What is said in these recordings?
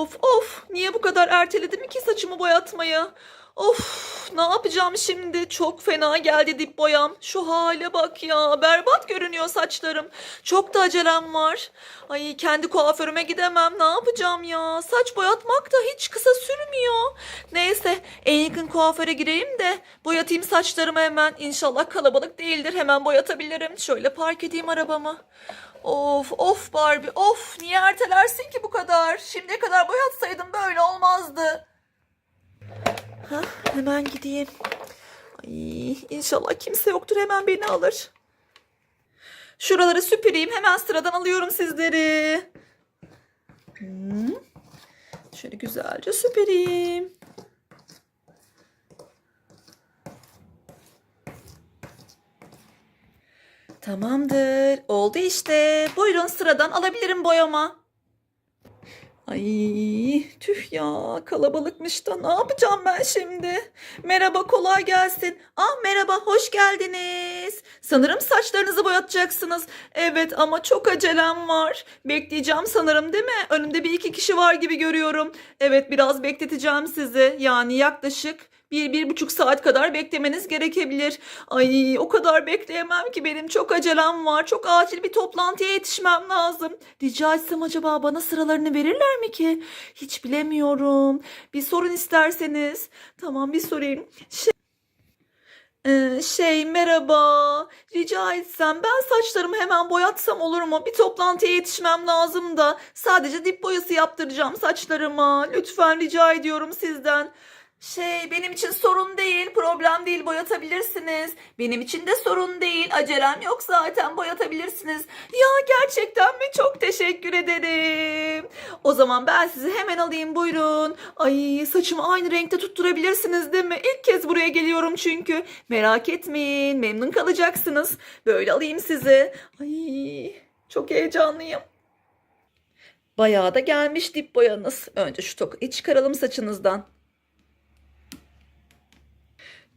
Of of niye bu kadar erteledim ki saçımı boyatmayı? Of ne yapacağım şimdi? Çok fena geldi dip boyam. Şu hale bak ya. Berbat görünüyor saçlarım. Çok da acelem var. Ay kendi kuaförüme gidemem. Ne yapacağım ya? Saç boyatmak da hiç kısa sürmüyor. Neyse en yakın kuaföre gireyim de boyatayım saçlarımı hemen. İnşallah kalabalık değildir. Hemen boyatabilirim. Şöyle park edeyim arabamı. Of of Barbie of niye ertelersin ki bu kadar? Şimdiye kadar boyatsaydım böyle olmazdı. Hah, hemen gideyim. Ay, inşallah kimse yoktur hemen beni alır. Şuraları süpüreyim hemen sıradan alıyorum sizleri. Hmm. Şöyle güzelce süpüreyim. Tamamdır. Oldu işte. Buyurun sıradan alabilirim boyama. Ay tüh ya kalabalıkmış da ne yapacağım ben şimdi? Merhaba kolay gelsin. Ah merhaba hoş geldiniz. Sanırım saçlarınızı boyatacaksınız. Evet ama çok acelem var. Bekleyeceğim sanırım değil mi? Önümde bir iki kişi var gibi görüyorum. Evet biraz bekleteceğim sizi. Yani yaklaşık bir, bir buçuk saat kadar beklemeniz gerekebilir. Ay o kadar bekleyemem ki benim çok acelem var. Çok acil bir toplantıya yetişmem lazım. Rica etsem acaba bana sıralarını verirler mi ki? Hiç bilemiyorum. Bir sorun isterseniz. Tamam bir sorayım. Şey, Ee, şey merhaba. Rica etsem ben saçlarımı hemen boyatsam olur mu? Bir toplantıya yetişmem lazım da. Sadece dip boyası yaptıracağım saçlarıma. Lütfen rica ediyorum sizden. Şey benim için sorun değil, problem değil boyatabilirsiniz. Benim için de sorun değil, acelem yok zaten boyatabilirsiniz. Ya gerçekten mi? Çok teşekkür ederim. O zaman ben sizi hemen alayım buyurun. Ay saçımı aynı renkte tutturabilirsiniz değil mi? İlk kez buraya geliyorum çünkü. Merak etmeyin, memnun kalacaksınız. Böyle alayım sizi. Ay çok heyecanlıyım. Bayağı da gelmiş dip boyanız. Önce şu tokayı çıkaralım saçınızdan.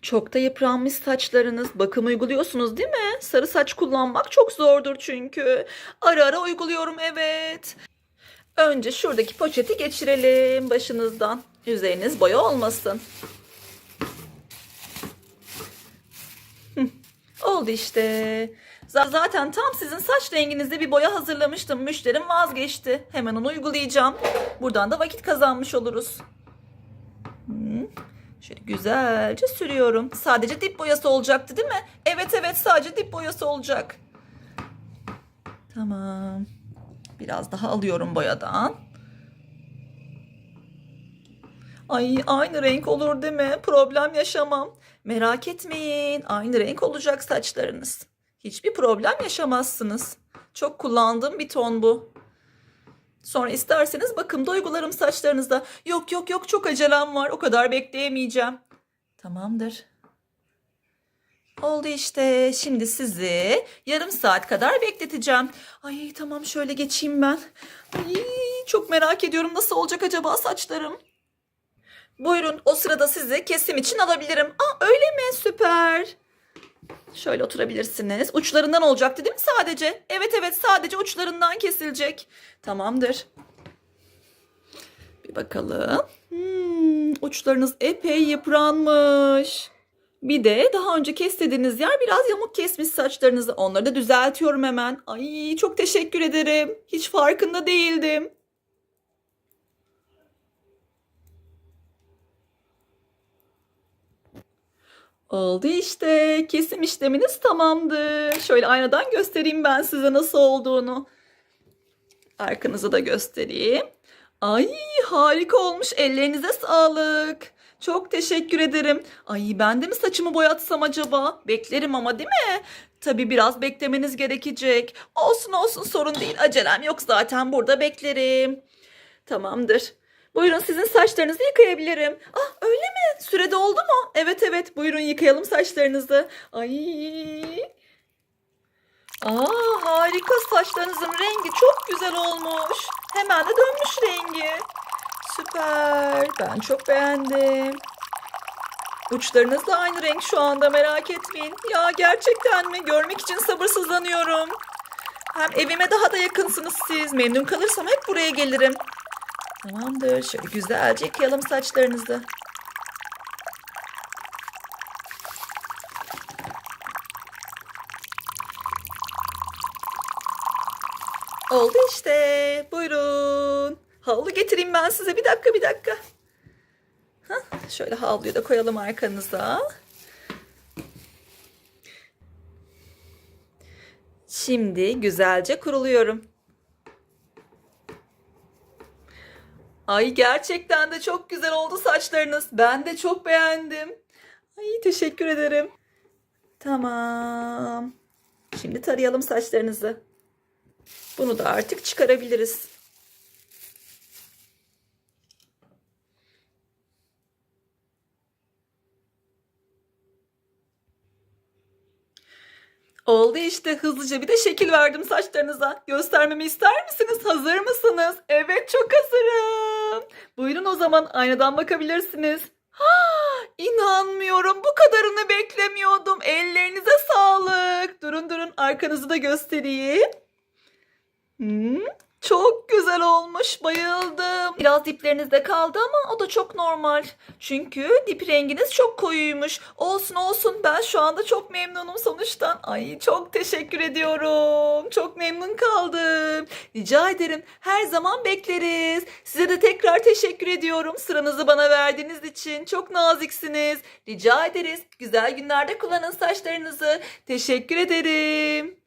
Çok da yıpranmış saçlarınız. Bakım uyguluyorsunuz değil mi? Sarı saç kullanmak çok zordur çünkü. Ara ara uyguluyorum evet. Önce şuradaki poşeti geçirelim başınızdan. Üzeriniz boya olmasın. Oldu işte. Zaten tam sizin saç renginizde bir boya hazırlamıştım. Müşterim vazgeçti. Hemen onu uygulayacağım. Buradan da vakit kazanmış oluruz. Hı. Şöyle güzelce sürüyorum. Sadece dip boyası olacaktı değil mi? Evet evet sadece dip boyası olacak. Tamam. Biraz daha alıyorum boyadan. Ay aynı renk olur değil mi? Problem yaşamam. Merak etmeyin. Aynı renk olacak saçlarınız. Hiçbir problem yaşamazsınız. Çok kullandığım bir ton bu. Sonra isterseniz bakımda uygularım saçlarınızda. Yok yok yok çok acelem var. O kadar bekleyemeyeceğim. Tamamdır. Oldu işte. Şimdi sizi yarım saat kadar bekleteceğim. Ay tamam şöyle geçeyim ben. Ay çok merak ediyorum nasıl olacak acaba saçlarım. Buyurun o sırada sizi kesim için alabilirim. Aa öyle mi? Süper. Şöyle oturabilirsiniz. Uçlarından olacaktı değil mi sadece? Evet evet sadece uçlarından kesilecek. Tamamdır. Bir bakalım. Hmm, uçlarınız epey yıpranmış. Bir de daha önce kestiğiniz yer biraz yamuk kesmiş saçlarınızı. Onları da düzeltiyorum hemen. Ay çok teşekkür ederim. Hiç farkında değildim. Oldu işte. Kesim işleminiz tamamdır. Şöyle aynadan göstereyim ben size nasıl olduğunu. Arkanızı da göstereyim. Ay harika olmuş. Ellerinize sağlık. Çok teşekkür ederim. Ay ben de mi saçımı boyatsam acaba? Beklerim ama değil mi? Tabii biraz beklemeniz gerekecek. Olsun olsun sorun değil. Acelem yok zaten burada beklerim. Tamamdır. Buyurun sizin saçlarınızı yıkayabilirim. Ah öyle mi? Sürede oldu mu? Evet evet buyurun yıkayalım saçlarınızı. Ay. Aa harika saçlarınızın rengi çok güzel olmuş. Hemen de dönmüş rengi. Süper. Ben çok beğendim. Uçlarınız da aynı renk şu anda merak etmeyin. Ya gerçekten mi? Görmek için sabırsızlanıyorum. Hem evime daha da yakınsınız siz. Memnun kalırsam hep buraya gelirim. Tamamdır. Şöyle güzelce yıkayalım saçlarınızı. Oldu işte. Buyurun. Havlu getireyim ben size. Bir dakika bir dakika. Hah, şöyle havluyu da koyalım arkanıza. Şimdi güzelce kuruluyorum. Ay gerçekten de çok güzel oldu saçlarınız. Ben de çok beğendim. Ay teşekkür ederim. Tamam. Şimdi tarayalım saçlarınızı. Bunu da artık çıkarabiliriz. Oldu işte hızlıca bir de şekil verdim saçlarınıza. Göstermemi ister misiniz? Hazır mısınız? Evet çok hazırım. Buyurun o zaman aynadan bakabilirsiniz. Ha, inanmıyorum bu kadarını beklemiyordum. Ellerinize sağlık. Durun durun arkanızı da göstereyim. Hmm, çok güzel olmuş. Bayıldım. Biraz diplerinizde kaldı ama o da çok normal. Çünkü dip renginiz çok koyuymuş. Olsun olsun ben şu anda çok memnunum sonuçtan. Ay çok teşekkür ediyorum. Çok memnun kaldım. Rica ederim. Her zaman bekleriz. Size de tekrar teşekkür ediyorum. Sıranızı bana verdiğiniz için. Çok naziksiniz. Rica ederiz. Güzel günlerde kullanın saçlarınızı. Teşekkür ederim.